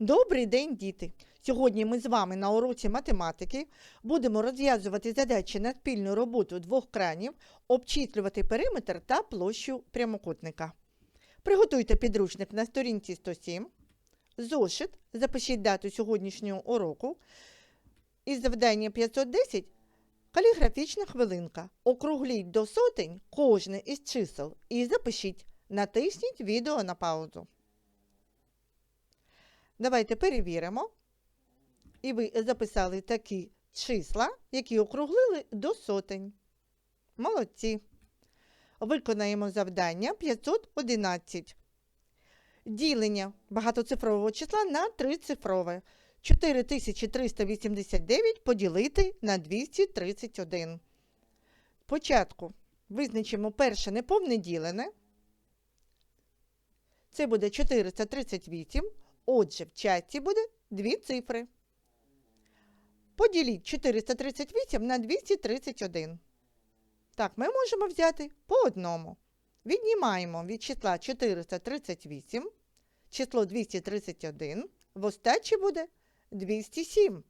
Добрий день, діти! Сьогодні ми з вами на уроці математики будемо розв'язувати задачі на спільну роботу двох кранів, обчислювати периметр та площу прямокутника. Приготуйте підручник на сторінці 107. Зошит, запишіть дату сьогоднішнього уроку. І завдання 510 каліграфічна хвилинка. Округліть до сотень кожне із чисел і запишіть. Натисніть відео на паузу. Давайте перевіримо. І ви записали такі числа, які округлили до сотень. Молодці. Виконаємо завдання 511. Ділення багатоцифрового числа на трицифрове. 4389 поділити на 231. Спочатку визначимо перше неповне ділене. Це буде 438. Отже, в чаті буде дві цифри. Поділіть 438 на 231. Так, ми можемо взяти по одному. Віднімаємо від числа 438, число 231, в остачі буде 207.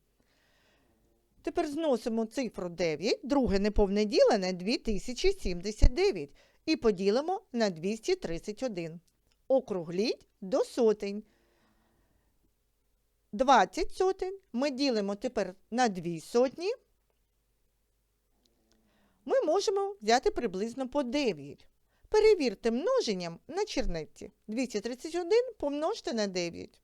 Тепер зносимо цифру 9, друге неповне ділене 2079 і поділимо на 231. Округліть до сотень. 20 сотень ми ділимо тепер на 2 сотні. Ми можемо взяти приблизно по 9. Перевірте множенням на чернетці. 231 помножте на 9.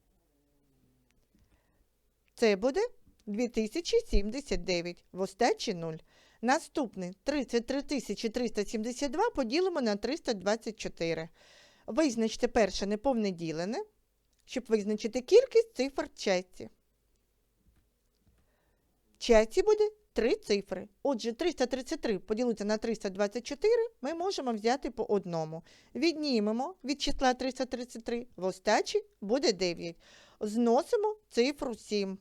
Це буде 2079 в остачі 0. Наступний 33 372 поділимо на 324. Визначте перше неповне ділене, щоб визначити кількість цифр в часті. В часті буде 3 цифри. Отже, 333 поділити на 324 ми можемо взяти по одному. Віднімемо від числа 333, в остачі буде 9. Зносимо цифру 7.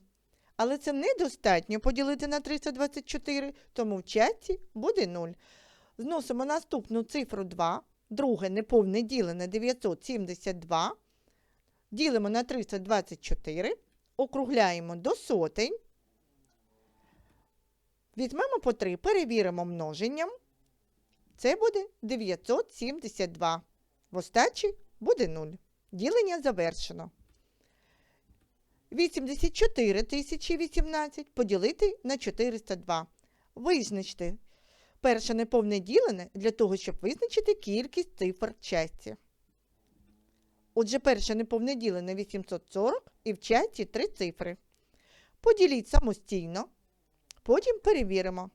Але це недостатньо поділити на 324, тому в часті буде 0. Зносимо наступну цифру 2. Друге неповне ділене 972. Ділимо на 324, округляємо до сотень. Візьмемо по 3, перевіримо множенням. Це буде 972. В остачі буде 0. Ділення завершено. 84 018 поділити на 402. Визначте перше неповне ділене для того, щоб визначити кількість цифр в часті. Отже, перше неповне ділене 840 і в часті 3 цифри. Поділіть самостійно, потім перевіримо.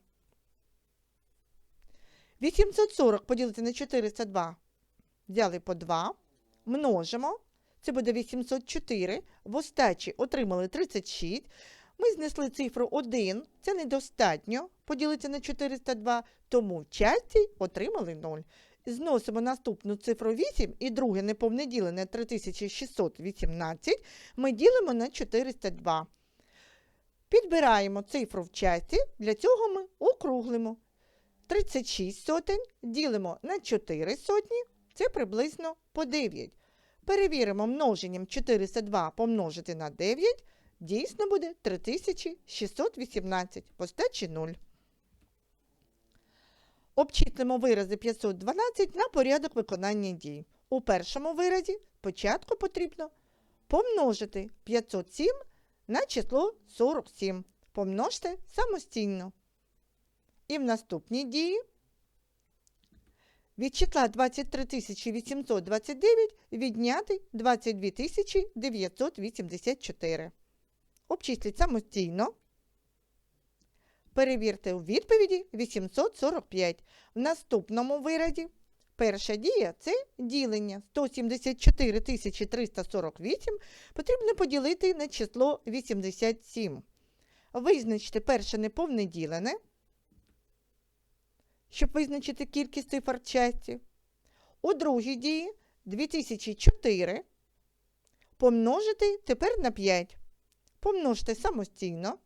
840 поділити на 402. Взяли по 2, множимо. Це буде 804. В остачі отримали 36. Ми знесли цифру 1. Це недостатньо поділити на 402, тому в часті отримали 0. Зносимо наступну цифру 8 і друге неповне ділене 3618 ми ділимо на 402. Підбираємо цифру в часті, для цього ми округлимо. 36 сотень ділимо на 4 сотні, це приблизно по 9. Перевіримо множенням 402 помножити на 9, дійсно буде 3618, постачі 0. Обчислимо вирази 512 на порядок виконання дій. У першому виразі спочатку потрібно помножити 507 на число 47. Помножте самостійно. І в наступній дії від числа 23 829 відняти 22 984. Обчисліть самостійно. Перевірте у відповіді 845. В наступному виразі перша дія це ділення. 174 348 потрібно поділити на число 87. Визначте перше неповне ділене, щоб визначити кількість цифр часті. У другій дії 2004 помножити тепер на 5. Помножте самостійно.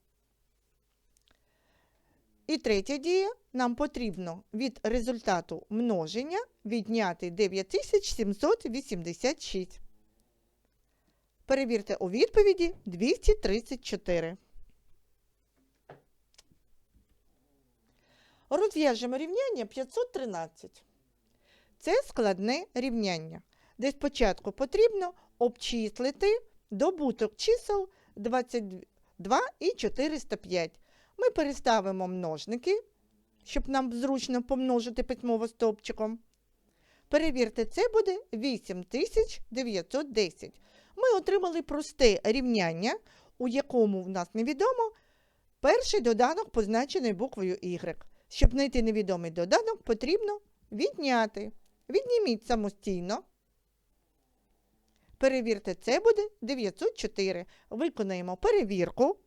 І третя дія. Нам потрібно від результату множення відняти 9786. Перевірте у відповіді 234. Розв'яжемо рівняння 513. Це складне рівняння, де спочатку потрібно обчислити добуток чисел 22 і 405. Ми переставимо множники, щоб нам зручно помножити письмово стовпчиком. Перевірте, це буде 8910. Ми отримали просте рівняння, у якому в нас невідомо перший доданок позначений буквою Y. Щоб знайти невідомий доданок, потрібно відняти. Відніміть самостійно. Перевірте, це буде 904. Виконаємо перевірку.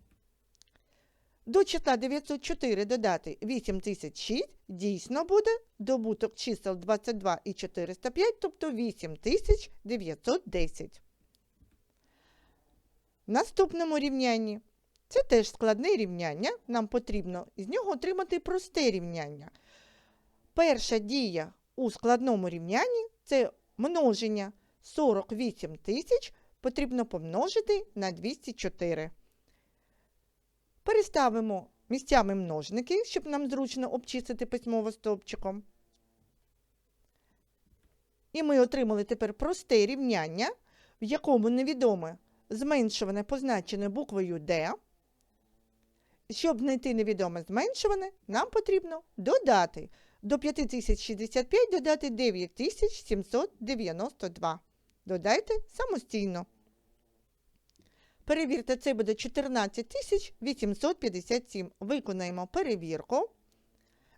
До числа 904 додати 8006 дійсно буде добуток чисел 22 і 405, тобто 8910. Наступному рівнянні. Це теж складне рівняння. Нам потрібно з нього отримати просте рівняння. Перша дія у складному рівнянні це множення 48 тисяч потрібно помножити на 204. Переставимо місцями множники, щоб нам зручно обчислити письмово стовпчиком. І ми отримали тепер просте рівняння, в якому невідоме зменшуване позначене буквою D. Щоб знайти невідоме зменшуване, нам потрібно додати до 5065 додати 9792. Додайте самостійно. Перевірте, це буде 14857. Виконаємо перевірку.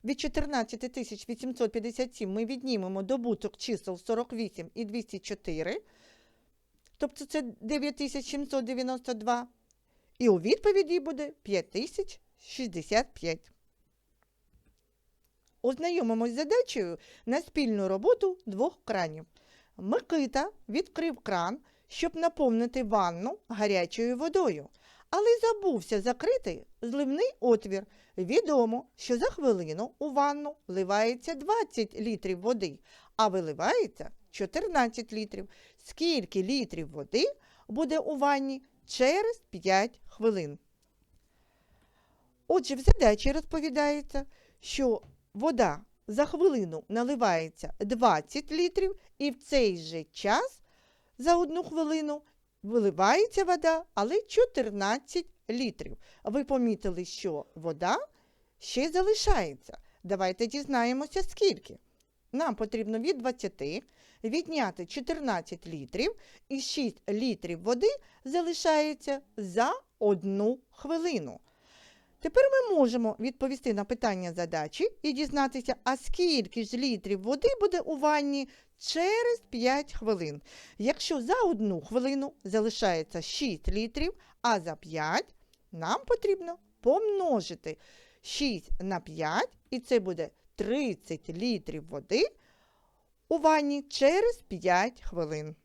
Від 14857 ми віднімемо добуток чисел 48 і 204. Тобто це 9792. І у відповіді буде 5065. Ознайомимось з задачею на спільну роботу двох кранів. Микита відкрив кран, щоб наповнити ванну гарячою водою, але забувся закрити зливний отвір. Відомо, що за хвилину у ванну вливається 20 літрів води, а виливається 14 літрів. Скільки літрів води буде у ванні через 5 хвилин? Отже, в задачі розповідається, що вода за хвилину наливається 20 літрів, і в цей же час за одну хвилину виливається вода, але 14 літрів. Ви помітили, що вода ще залишається. Давайте дізнаємося, скільки. Нам потрібно від 20 відняти 14 літрів, і 6 літрів води залишається за одну хвилину. Тепер ми можемо відповісти на питання задачі і дізнатися, а скільки ж літрів води буде у ванні через 5 хвилин. Якщо за одну хвилину залишається 6 літрів, а за 5 нам потрібно помножити 6 на 5, і це буде 30 літрів води у ванні через 5 хвилин.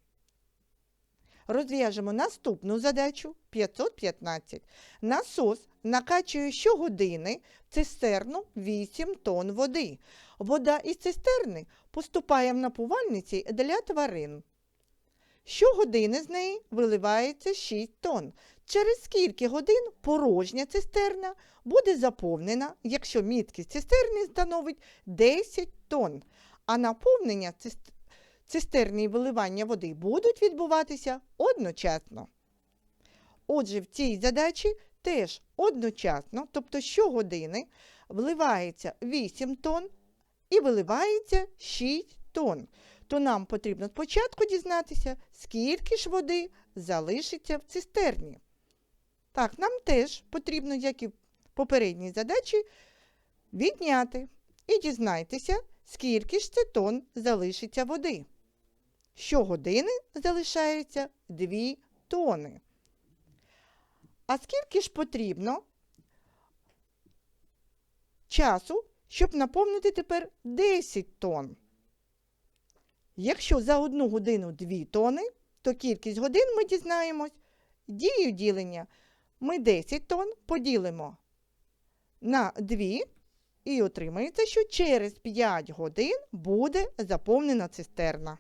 Розв'яжемо наступну задачу 515. Насос накачує щогодини в цистерну 8 тонн води. Вода із цистерни поступає в напувальниці для тварин. Щогодини з неї виливається 6 тонн. Через скільки годин порожня цистерна буде заповнена, якщо міткість цистерни становить 10 тонн, а наповнення цистерни і виливання води будуть відбуватися одночасно. Отже, в цій задачі теж одночасно, тобто щогодини, вливається 8 тонн і виливається 6 тонн. То нам потрібно спочатку дізнатися, скільки ж води залишиться в цистерні. Так, нам теж потрібно, як і в попередній задачі, відняти і дізнайтеся, скільки ж це тонн залишиться води. Щогодини залишається 2 тони. А скільки ж потрібно часу, щоб наповнити тепер 10 тонн? Якщо за одну годину 2 тони, то кількість годин ми дізнаємось дію ділення. Ми 10 тонн поділимо на 2 і отримається, що через 5 годин буде заповнена цистерна.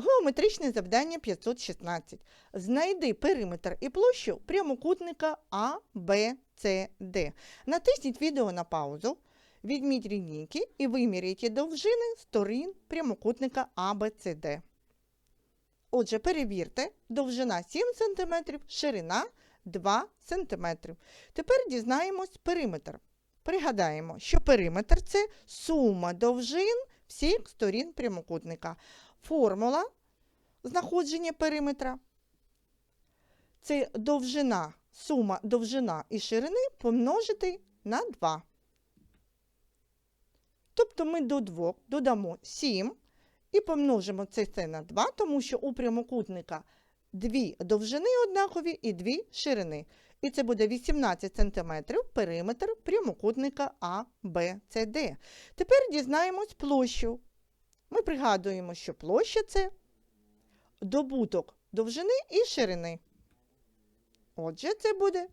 Геометричне завдання 516. Знайди периметр і площу прямокутника А, Б, С, Д. Натисніть відео на паузу, відміть лінійки і виміряйте довжини сторін прямокутника А, Б, С, Д. Отже, перевірте, довжина 7 см, ширина 2 см. Тепер дізнаємось периметр. Пригадаємо, що периметр це сума довжин всіх сторін прямокутника. Формула знаходження периметра це довжина, сума довжина і ширини помножити на 2. Тобто ми до 2 додамо 7 і помножимо це на 2, тому що у прямокутника дві довжини однакові і дві ширини. І це буде 18 см периметр прямокутника А, Б, С, Д. Тепер дізнаємось площу. Ми пригадуємо, що площа це добуток довжини і ширини. Отже, це буде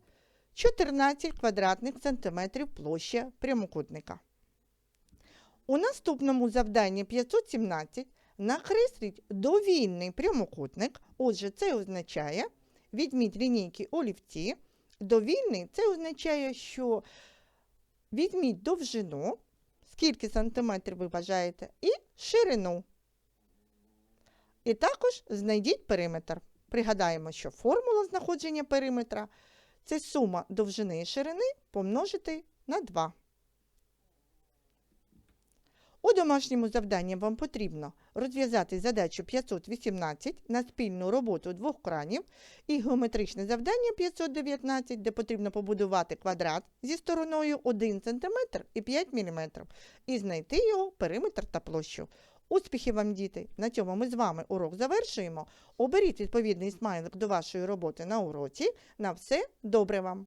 14 квадратних сантиметрів площа прямокутника. У наступному завданні 517 накресліть довільний прямокутник. Отже, це означає, відміть лінійки олівці. Довільний це означає, що візьміть довжину, скільки сантиметрів ви бажаєте, і ширину. І також знайдіть периметр. Пригадаємо, що формула знаходження периметра це сума довжини і ширини помножити на 2. У домашньому завданні вам потрібно розв'язати задачу 518 на спільну роботу двох кранів і геометричне завдання 519, де потрібно побудувати квадрат зі стороною 1 см і 5 мм і знайти його периметр та площу. Успіхів вам, діти! На цьому ми з вами урок завершуємо. Оберіть відповідний смайлик до вашої роботи на уроці. На все добре вам!